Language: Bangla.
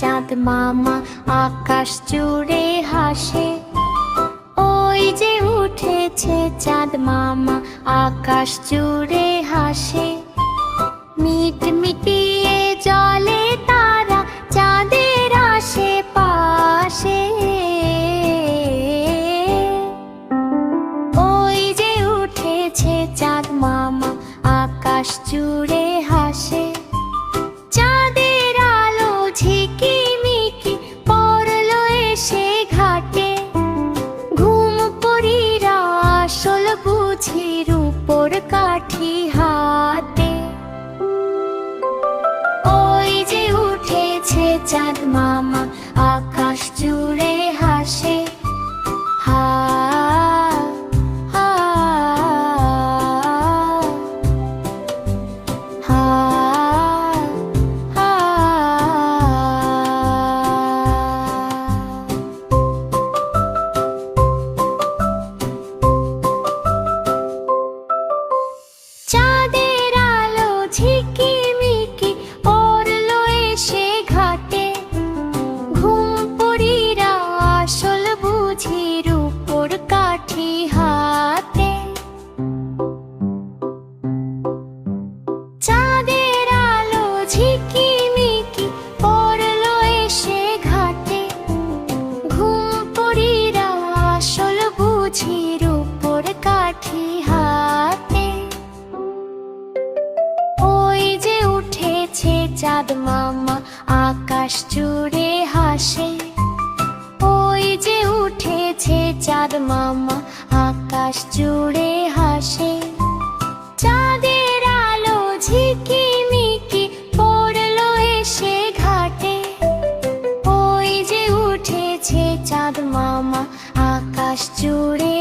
চাঁদ মামা, আকাশ জুড়ে হাসে। ওই যে উঠেছে চাঁদ মামা, আকাশ জুড়ে হাসে। মিট মিটিয়ে আকাশ জুড়ে হাসে। চাঁদের আলো ঝিকিমিকি পড়ল এসে ঘাটে। ঘুম পড়িরা আসল বুঝির উপর কাঠি হাতে। ওই যে উঠেছে চাঁদ মামা চাঁদ মামা আকাশ জুড়ে হাসে। ওই যে উঠেছে চাঁদ মামা আকাশ জুড়ে হাসে। চাঁদের আলো ঝিকিমিকি পড়ল এসে ঘাটে। ওই যে উঠেছে চাঁদ মামা আকাশ জুড়ে